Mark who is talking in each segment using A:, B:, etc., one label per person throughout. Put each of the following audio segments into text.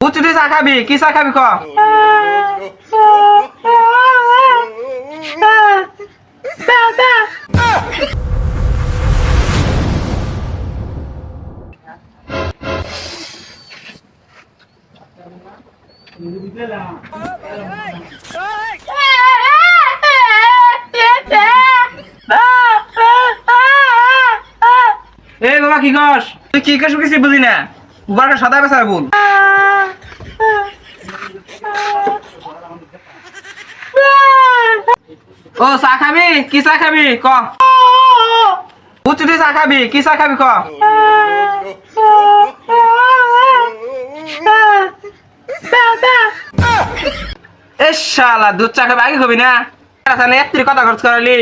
A: বুঝছি তুই চা খাবি, কি চা খাবি ক? এই বাবা, কি কস? তুই কি কস কিছু বুঝি না? উবারটা সাদা বেসার বল ও চা খাবি? কি চা খাবি? ক। বুঝছি তুই চা খাবি? কি চা খাবি ক? এ শালা দুধ চা খাবি? আগে খাবি না? তাহলে একত্রিশ কথা খরচ করালি?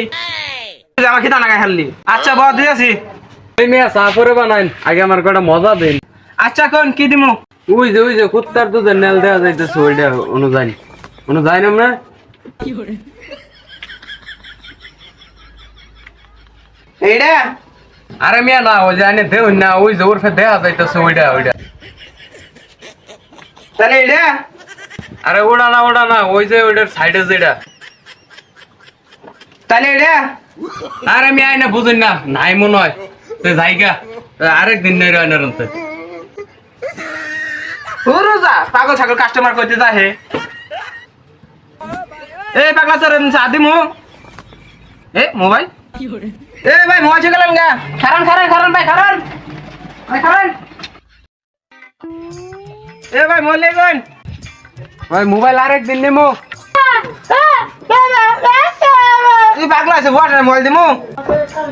A: আমার খিদা নাগায় খালি আচ্ছা বড় দিয়ে আছি
B: মেয়ে চা করে বানাইন। আগে আমার কটা মজা দিন।
A: আচ্ছা কোন কি দিমু?
B: ওই যে ওই যে কুত্তার দুধের নেল দেওয়া যাইতেছে ওইটা অনুযায়ী। অনুযায়ী না আমরা?
A: এইটা
B: আরে মিয়া না ওই আনে দেও না ওই যে ওর ফে দেওয়া যাইতেছে ওইটা ওইটা
A: তাহলে এইটা
B: আরে ওটা না ওটা না ওই যে ওইটার সাইডে যেটা
A: তাহলে এইটা
B: আরে মিয়া আইনা বুঝুন না নাই মনে হয়। তো জায়গা আরেক দিন নেই রান্নার অন্তে।
A: পুরো যা পাগল ছাগল কাস্টমার করতে যা হে এ, পাগলা তোর চা দিমু। এ, মোবাইল? এ, ভাই, মোবাইল ছিল গা। খারান খারান খারান, ভাই খারান। ভাই, খারান। এ, ভাই, মোবাইল লেগুন
B: ভাই, মোবাইল আরেক দিন নেমো।
A: তুই পাগলা আছে বট মোবাইল দিমু।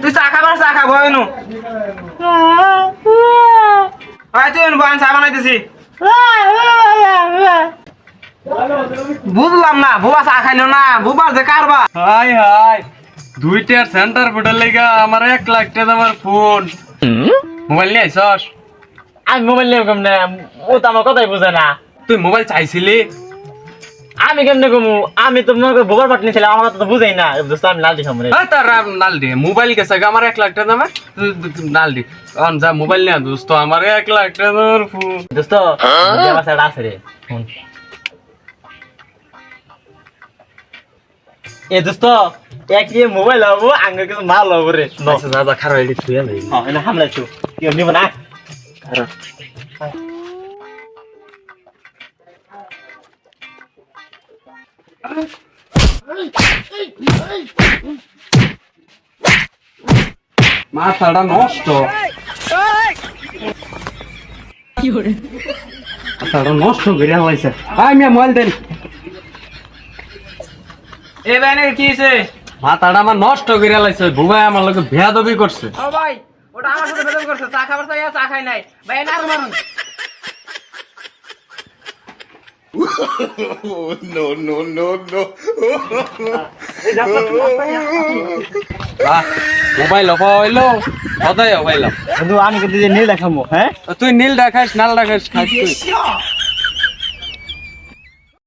A: তুই চা খাবার, চা খাব এনু ভাই তুই বান চা বানাইতেছি। বুঝলাম না বুবা চা খাইলো না বুবার যে কারবা
B: হাই হাই দুইটার সেন্টার ফুটার লেগা আমার এক লাখ টাকা আমার ফোন মোবাইল নিয়ে আইসস
C: আমি মোবাইল নিয়ে কেমনে ও তো আমার কথাই বুঝে না।
B: তুই মোবাইল চাইছিলি?
C: আমি কেমনে কমু আমি তো মনে করি বোবার পাট নিয়েছিলাম আমার তো বুঝেই না। দোস্ত আমি লাল দিখাম রে।
B: হ্যাঁ তার নাল দি। মোবাইল গেছে আমার এক লাখ টাকা দামে নাল দি। অন যা মোবাইল নিয়ে দোস্ত আমার এক লাখ টাকা ফোন
C: দোস্ত আমার সাইড আছে রে ফোন। এ দোস্ত এক ইয়ে মোবাইল হব আঙ্গে কিছু মাল হব রে।
B: আচ্ছা দাদা খারাপ এটি তুই আলাই
C: হ্যাঁ এনে হামলাইছো কেউ নিব না।
B: মাথাটা নষ্ট। মাথাটা নষ্ট করে হয়েছে। আই মিয়া মোবাইল দেন।
A: এ নাকি কি হয়েছে
B: মাথাটা আমার নষ্ট করে লাইছে বুবাই আমার লোকে ভেয়াদবি করছে।
A: ও ভাই ওটা আমার সাথে করছে চা খাবার চাই চা খাই নাই। ভাই না মারুন
B: বাহ, মোবাইল অফ হইল কোথায় মোবাইল
C: বন্ধু আমি কিন্তু নীল দেখামো হ্যাঁ?
B: তুই নীল দেখাস নাল দেখাস খাস তুই।